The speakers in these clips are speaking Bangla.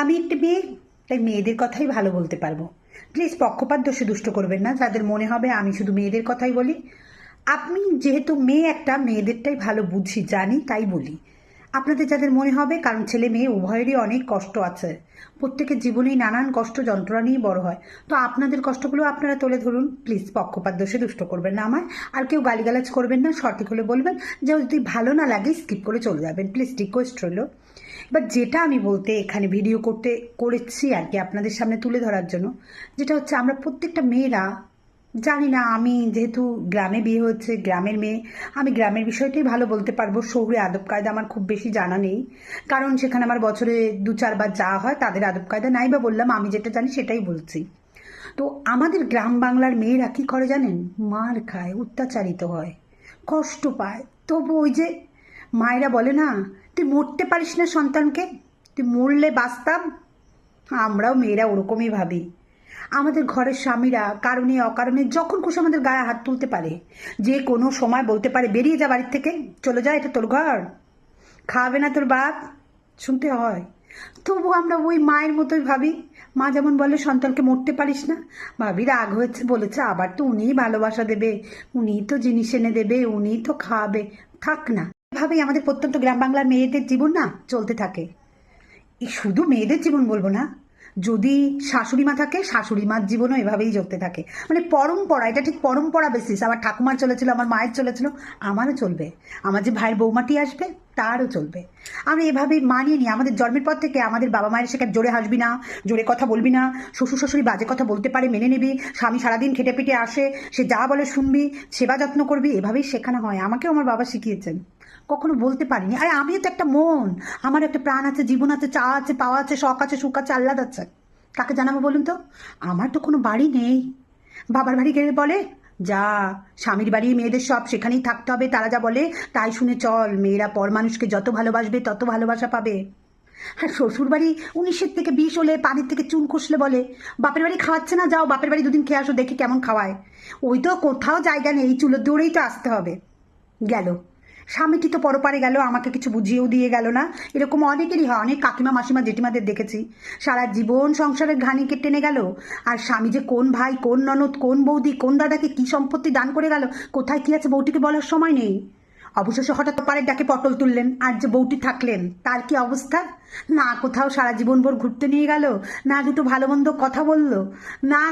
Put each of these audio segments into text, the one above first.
আমি একটি মেয়ে, তাই মেয়েদের কথাই ভালো বলতে পারব। প্লিজ পক্ষপাত দোষে দুষ্ট করবেন না, যাদের মনে হবে আমি শুধু মেয়েদের কথাই বলি। আপনি যেহেতু মেয়ে একটা, মেয়েদেরটাই ভালো বুঝি, জানি, তাই বলি। আপনাদের যাদের মনে হবে, কারণ ছেলে মেয়ে উভয়েরই অনেক কষ্ট আছে। প্রত্যেকের জীবনেই নানান কষ্ট, যন্ত্রণা নিয়ে বড় হয়। তো আপনাদের কষ্টগুলো আপনারা তুলে ধরুন। প্লিজ পক্ষপাত দোষে দুষ্ট করবেন না আমায়। আর কেউ গালিগালাজ করবেন না, সঠিক হলে বলবেন। যে যদি ভালো না লাগে স্কিপ করে চলে যাবেন। প্লিজ রিকোয়েস্ট রইল। এবার যেটা আমি বলতে এখানে ভিডিও করতে করেছি আর কি আপনাদের সামনে তুলে ধরার জন্য, যেটা হচ্ছে আমরা প্রত্যেকটা মেয়েরা জানি না, আমি যেহেতু গ্রামে বিয়ে হচ্ছে গ্রামের মেয়ে, আমি গ্রামের বিষয়টাই ভালো বলতে পারব। শহুরে আদব কায়দা আমার খুব বেশি জানা নেই। কারণ সেখানে আমার বছরে দু চারবার যাওয়া হয়, তাদের আদব কায়দা নাই বা বললাম, আমি যেটা জানি সেটাই বলছি। তো আমাদের গ্রাম বাংলার মেয়েরা কি করে জানেন? মার খায়, অত্যাচারিত হয়, কষ্ট পায়। তবু ওই যে মায়েরা বলে, না, তুই মরতে পারিস না সন্তানকে। তুই মরলে বাঁচতাম। আমরাও মেয়েরা ওরকমই ভাবি। আমাদের ঘরের স্বামীরা কারণে, অকারণে যখন খুশি আমাদের গায়ে হাত তুলতে পারে। যে কোনো সময় বলতে পারে, বেরিয়ে যা বাড়ির থেকে, চলে যা, এটা তোর ঘর। খাওয়াবে না তোর বাপ। শুনতে হয়। তবু আমরা ওই মায়ের মতোই ভাবি। মা যেমন বলে, সন্তানকে মরতে পারিস না। ভাবি, রাগ হয়েছে, বলেছে, আবার তো উনিই ভালোবাসা দেবে, উনিই তো জিনিস এনে দেবে, উনিই তো খাওয়াবে থাক না। এভাবেই আমাদের প্রত্যন্ত গ্রাম বাংলার মেয়েদের জীবন না চলতে থাকে। শুধু মেয়েদের জীবন বলব না, যদি শাশুড়ি মা থাকে শাশুড়ি মার জীবনও এভাবেই চলতে থাকে। মানে পরম্পরা, এটা ঠিক পরম্পরা বেসিস আমার ঠাকুমার চলেছিল, আমার মায়ের চলেছিল, আমারও চলবে। আমার যে ভাইয়ের বৌমাটি আসবে, তারও চলবে। আমরা এভাবেই মানিয়ে নিই, আমাদের জন্মের পর থেকে আমাদের বাবা মায়ের সেখানে জোরে হাসবি না, জোরে কথা বলবি না শ্বশুর শাশুড়ি বাজে কথা বলতে পারে, মেনে নিবি, স্বামী সারাদিন খেটে পিটে আসে, সে যা বলে শুনবি, সেবা যত্ন করবি, এভাবেই শেখানো হয়। আমাকেও আমার বাবা শিখিয়েছেন। কখনো বলতে পারিনি। আরে আমিও তো একটা মন। আমার একটা প্রাণ আছে, জীবন আছে, চা আছে, পাওয়া আছে, শখ আছে, সুখ আছে, আহ্লাদ আছে। কাকে জানাব বলুন তো? আমার তো কোনো বাড়ি নেই। বাবার বাড়ি গেলে বলে, যা, স্বামীর বাড়ি, মেয়েদের সব সেখানেই থাকতে হবে, তারা যা বলে, তাই শুনে চল। মেয়েরা পর মানুষকে যত ভালোবাসবে, তত ভালোবাসা পাবে। হ্যাঁ শ্বশুর বাড়ি উনিশের থেকে বিশ হলে, পানির থেকে চুন খসলে বলে, বাপের বাড়ি খাওয়াচ্ছে না, যাও, বাপের বাড়ি দুদিন খেয়ে আসো, দেখি কেমন খাওয়ায়। ওই তো কোথাও জায়গা নেই, চুলোর দৌড়েই তো আসতে হবে। গেল। স্বামীটি তো পরপারে গেল, আমাকে কিছু বুঝিয়েও দিয়ে গেল না? এরকম অনেকেরই হয়, অনেক কাকিমা, মাসিমা, জেঠিমাদের দেখেছি। সারা জীবন সংসারের ঘানিকে টেনে গেল। আর স্বামী যে কোন ভাই, কোন ননদ, কোন বৌদি, কোন দাদাকে কি সম্পত্তি দান করে গেল, কোথায় কি আছে বৌটিকে বলার সময় নেই। অবশেষে হঠাৎ পাড়ের ডাকে পটল তুললেন, আর যে বউটি থাকলেন, তার কি অবস্থা? না, কোথাও সারা জীবন ভর ঘুরতে নিয়ে গেল, না দুটো ভালো মন্দ কথা বলল, না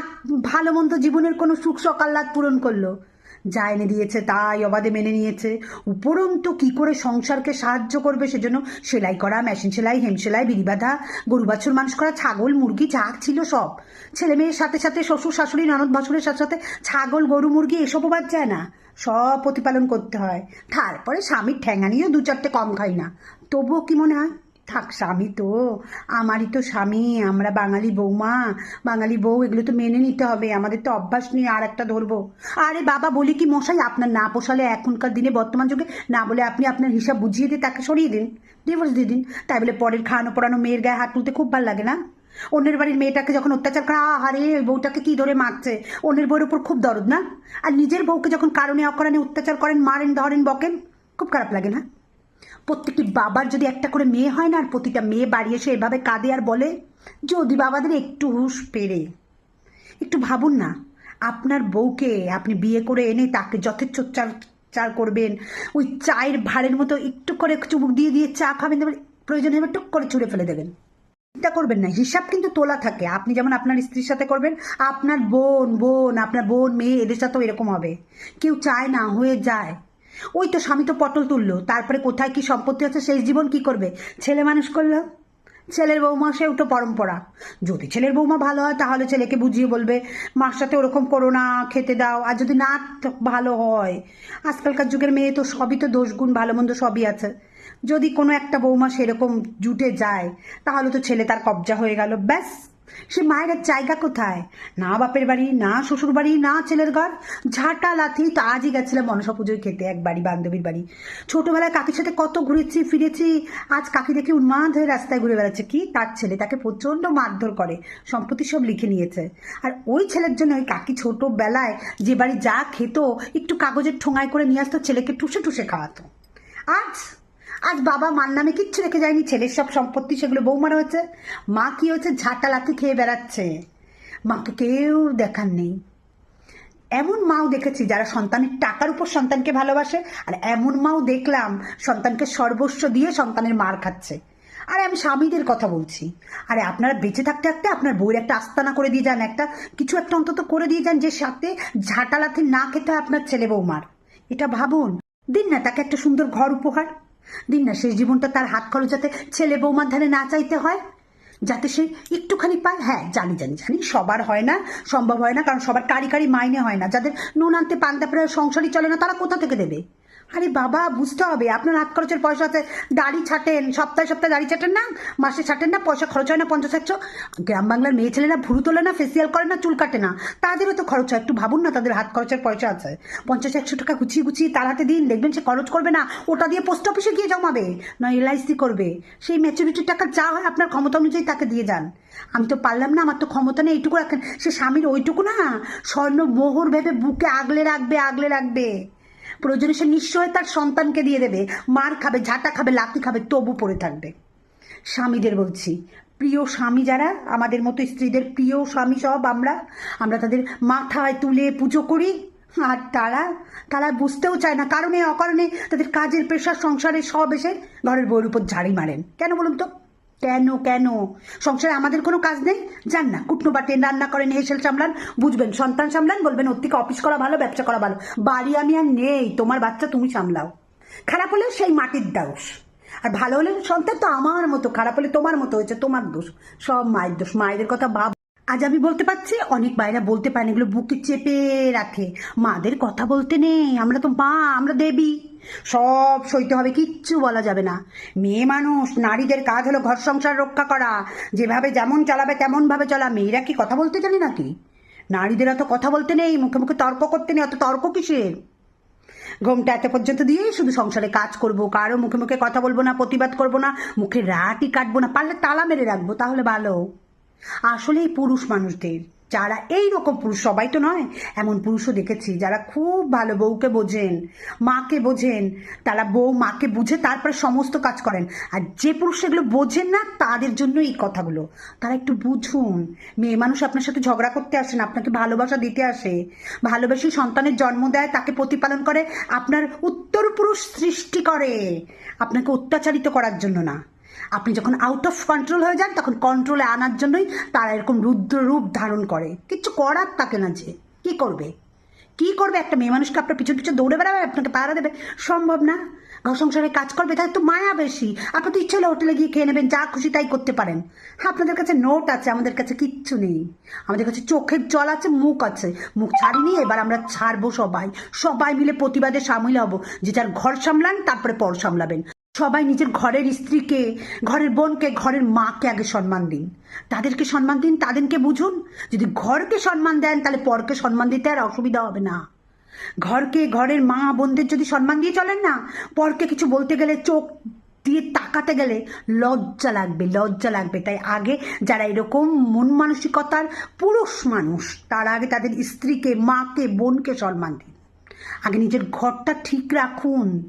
ভালো মন্দ জীবনের কোনো সুখ সকাল্লাদ পূরণ করল। যা এনে দিয়েছে, তাই অবাধে মেনে নিয়েছে। উপরন্তু কি করে সংসারকে সাহায্য করবে সেজন্য সেলাই করা, মেশিন সেলাই, হেম সেলাই, বিড়ি বাঁধা, গরু বাছুর, মানুষ করা, ছাগল, মুরগি যা ছিল সব। ছেলে মেয়ের সাথে সাথে শ্বশুর শাশুড়ি, ননদ বাছুরের সাথে সাথে ছাগল, গরু, মুরগি, এসবও বাদ যায় না। সব প্রতিপালন করতে হয়। তারপরে স্বামীর ঠ্যাঙা নিয়েও দু চারটে কম খাই না। তবুও কি মনে হয়? থাক, স্বামী তো। আমারই তো স্বামী, আমরা বাঙালি বৌমা। বাঙালি বউ, এগুলো তো মেনে নিতে হবে। আমাদের তো অভ্যাস নিয়ে আর একটা ধরবো। আরে বাবা, বলি কি মশাই, আপনার না পোষালে এখনকার দিনে, বর্তমান যুগে, না বলে আপনি আপনার হিসাব বুঝিয়ে দিয়ে তাকে সরিয়ে দিন। ডিভোর্স দিয়ে দিন। তাই বলে পরের খাওয়ানো পড়ানো মেয়ের গায়ে হাত তুলতে খুব ভালো লাগে না? অন্যের বাড়ির মেয়েটাকে যখন অত্যাচার করা, আহারে বউটাকে কি ধরে মারছে? অন্যের বউয়ের উপর খুব দরদ না? আর নিজের বউকে যখন কারণে, অকারণে অত্যাচার করেন, মারেন, ধরেন, বকেন, খুব খারাপ লাগে না? প্রত্যেকটি বাবার যদি একটা করে মেয়ে হয় না, আর প্রতিটা মেয়ে বাড়ি এসে এভাবে কাঁদে আর বলে, যদি বাবাদের একটু হুশ পেরে একটু ভাবুন না, আপনার বউকে আপনি বিয়ে করে এনে তাকে যথেচ্ছ চার করবেন, ওই চায়ের ভাড়ের মতো একটু করে চুমুক দিয়ে দিয়ে চা খাবেন দেবেন প্রয়োজন হবে টুক করে ছুঁড়ে ফেলে দেবেন। চিন্তা করবেন না, হিসাব কিন্তু তোলা থাকে। আপনি যেমন আপনার স্ত্রীর সাথে করবেন, আপনার বোন বোন, আপনার বোন, মেয়ে, এদের সাথেও এরকম হবে। কেউ চায় না, হয়ে যায়। ওই তো স্বামী তো পটল তুললো, তারপরে কোথায় কি সম্পত্তি আছে শেষ জীবন কি করবে? ছেলে মানুষ করল? ছেলের বৌমা, সেও তো পরম্পরা। যদি ছেলের বৌমা ভালো হয়, তাহলে ছেলেকে বুঝিয়ে বলবে, মার সাথে ওরকম করো না, খেতে দাও। আর যদি না ভালো হয়, আজকালকার যুগের মেয়ে তো সবই তো দোষগুণ ভালো মন্দ সবই আছে। যদি কোনো একটা বৌমা সেরকম জুটে যায়, তাহলে তো ছেলে তার কবজা হয়ে গেল। ব্যাস। সে মায়ের জায়গা কোথায়? না বাপের বাড়ি, না শ্বশুর বাড়ি, না ছেলের ঘর। ঝাঁটা লাথি তো আজই গেছিলাম মনসা পুজোয় খেতে, এক বাড়ি, বান্ধবীর বাড়ি। ছোটবেলায় কাকির সাথে কত ঘুরেছি, ফিরেছি, আজ কাকি দেখে উন্মাদ হয়ে রাস্তায় ঘুরে বেড়াচ্ছে। কি তার ছেলে? তাকে প্রচণ্ড মারধর করে, সম্পত্তি সব লিখে নিয়েছে। আর ওই ছেলের জন্য ওই কাকি ছোটবেলায় যে বাড়ি যা খেত, একটু কাগজের ঠোঙায় করে নিয়ে আসতো, ছেলেকে টুসে টুসে খাওয়াতো। আজ আজ বাবা মার নামে কিচ্ছু রেখে যায়নি, ছেলের সব সম্পত্তি সেগুলো বৌমার হয়েছে। মা কি হয়েছে? ঝাঁটা লাথি খেয়ে বেড়াচ্ছে। মাকে কেউ দেখার নেই। এমন মাও দেখেছি যারা সন্তানের টাকার উপর সন্তানকে ভালোবাসে, আর এমন মাও দেখলাম সন্তানকে সর্বস্ব দিয়ে সন্তানের মার খাচ্ছে। আরে আমি স্বামীদের কথা বলছি। আরে আপনারা বেঁচে থাকতে থাকতে আপনার বউয়ের একটা আস্তানা করে দিয়ে যান, একটা কিছু একটা অন্তত করে দিয়ে যান, যে সাথে ঝাঁটালাথি না খেতে হয় আপনার ছেলে বৌমার। এটা ভাবুন। দিন না, তাকে একটা সুন্দর ঘর উপহার। দিন না শেষ জীবনটা তার হাত খরচ যাতে ছেলে বৌমার ধারে না চাইতে হয়। যাতে সে একটুখানি পায়। হ্যাঁ জানি জানি জানি, সবার হয় না, সম্ভব হয় না, কারণ সবার কারি কারি মাইনে হয় না। যাদের নুন আনতে পান্তা প্রায় সংসারই চলে না, তারা কোথা থেকে দেবে? আরে বাবা, বুঝতে হবে। আপনার হাত খরচের পয়সা আছে। দাড়ি ছাটেন। সপ্তাহে সপ্তাহে দাড়ি ছাটেন না? মাসে ছাটেন না? পয়সা খরচ হয় না পঞ্চাশ একশো? গ্রাম বাংলার মেয়ে ছেলেরা ভুরু তোলে না ফেসিয়াল করে না, চুল কাটে না। তাদেরও তো খরচ হয়। একটু ভাবুন না তাদের হাত খরচের পয়সা আছে। পঞ্চাশ একশো টাকা গুছিয়ে গুছিয়ে তার হাতে দিন। দেখবেন সে খরচ করবে না। ওটা দিয়ে পোস্ট অফিসে গিয়ে জমাবে। না এলআইসি করবে। সেই ম্যাচুরিটির টাকা যা হয় আপনার ক্ষমতা অনুযায়ী তাকে দিয়ে যান। আমি তো পারলাম না। আমার তো ক্ষমতা নেই। এইটুকু রাখেন। সে স্বামীর ওইটুকু না? স্বর্ণ মোহর ভেবে বুকে আগলে রাখবে আগলে রাখবে। প্রয়োজনে সে নিশ্চয় তার সন্তানকে দিয়ে দেবে। মার খাবে, ঝাঁটা খাবে, লাথি খাবে, তবু পড়ে থাকবে। স্বামীদের বলছি, প্রিয় স্বামী যারা, আমাদের মতো স্ত্রীদের প্রিয় স্বামী সব আমরা আমরা তাদের মাথায় তুলে পুজো করি। আর তারা তারা বুঝতেও চায় না, কারণে, অকারণে তাদের কাজের পেশার সংসারে সব এসে ঘরের বউয়ের উপর ঝাড়ি মারেন। কেন বলুন তো? কেন কেন? সংসারে আমাদের কোনো কাজ নেই? যান না, কুটনো বাটেন রান্না করেন হেসেল সামলান, বুঝবেন, সন্তান সামলান, বলবেন ওর থেকে অফিস করা ভালো, ব্যবসা করা ভালো। বাড়ি আমি আর নেই, তোমার বাচ্চা তুমি সামলাও। খারাপ হলে সেই মাটির দাউস। আর ভালো হলে সন্তান তো আমার মতো, খারাপ হলে তোমার মতো হয়েছে, তোমার দোষ। সব মায়ের দোষ। মায়েদের কথা ভাব আজ আমি বলতে পারছি, অনেক বাইরা বলতে পারেন এগুলো বুকে চেপে রাখে। মাদের কথা বলতে নেই, আমরা তো মা, আমরা দেবী। সব সইতে হবে, কিচ্ছু বলা যাবে না। মেয়ে মানুষ, নারীদের কাজ হলো ঘর সংসার রক্ষা করা। যেভাবে যেমন চালাবে তেমন ভাবে চলা। মেয়েরা কি কথা বলতে জানে নাকি? নারীদের অত কথা বলতে নেই, মুখে মুখে তর্ক করতে নেই, অত তর্ক কিসের? ঘুমটা এত পর্যন্ত দিয়ে শুধু সংসারে কাজ করব। কারও মুখে মুখে কথা বলব না, প্রতিবাদ করব না, মুখে রাটি কাটবো না, পারলে তালা মেরে রাখব, তাহলে ভালো। আসলে এই পুরুষ মানুষদের। যারা এই রকম পুরুষ, সবাই তো নয়, এমন পুরুষও দেখেছি যারা খুব ভালো বউকে বোঝেন, মাকে বোঝেন, তারা বউ মাকে বুঝে তারপরে সমস্ত কাজ করেন। আর যে পুরুষ এগুলো বোঝেন না, তাদের জন্য এই কথাগুলো। তারা একটু বুঝুন। মেয়ে মানুষ আপনার সাথে ঝগড়া করতে আসে না, আপনাকে ভালোবাসা দিতে আসে। ভালোবেসে সন্তানের জন্ম দেয়, তাকে প্রতিপালন করে, আপনার উত্তর পুরুষ সৃষ্টি করে। আপনাকে অত্যাচারিত করার জন্য না। আপনি যখন আউট অফ কন্ট্রোল হয়ে যান, তখন কন্ট্রোলে আনার জন্যই তারা এরকম রুদ্র রূপ ধারণ করে। কিচ্ছু করার থাকে না যে। কি করবে? কি করবে? একটা মেয়ে মানুষকে আপনার পিছু পিছু দৌড়ে বেড়াবে, আপনাকে পাহারা দেবে। সম্ভব না। ঘর সংসারে কাজ করবে, তাহলে তো মায়া বেশি। আপনার তো ইচ্ছে হলে হোটেলে গিয়ে খেয়ে নেবেন, যা খুশি তাই করতে পারেন। হ্যাঁ আপনাদের কাছে নোট আছে, আমাদের কাছে কিচ্ছু নেই। আমাদের কাছে চোখের জল আছে, মুখ আছে। মুখ ছাড়িনি, এবার আমরা ছাড়বো সবাই। সবাই মিলে প্রতিবাদে সামিল হব। যে যার ঘর সামলান, তারপরে পর সামলাবেন। সবাই নিজের ঘরের স্ত্রীকে, ঘরের বোনকে, ঘরের মাকে আগে সম্মান দিন। তাদেরকে সম্মান দিন, তাদেরকে বুঝুন। যদি ঘরকে সম্মান দেন, তাহলে পরকে সম্মান দিতে আর অসুবিধা হবে না। ঘরকে, ঘরের মা, বোনদের যদি সম্মান দিয়ে চলেন না, পরকে কিছু বলতে গেলে, চোখ দিয়ে তাকাতে গেলে লজ্জা লাগবে লজ্জা লাগবে। তাই আগে যারা এরকম মন মানসিকতার পুরুষ মানুষ, তারা আগে তাদের স্ত্রীকে, মাকে, বোনকে সম্মান দিন। আগে নিজের ঘরটা ঠিক রাখুন।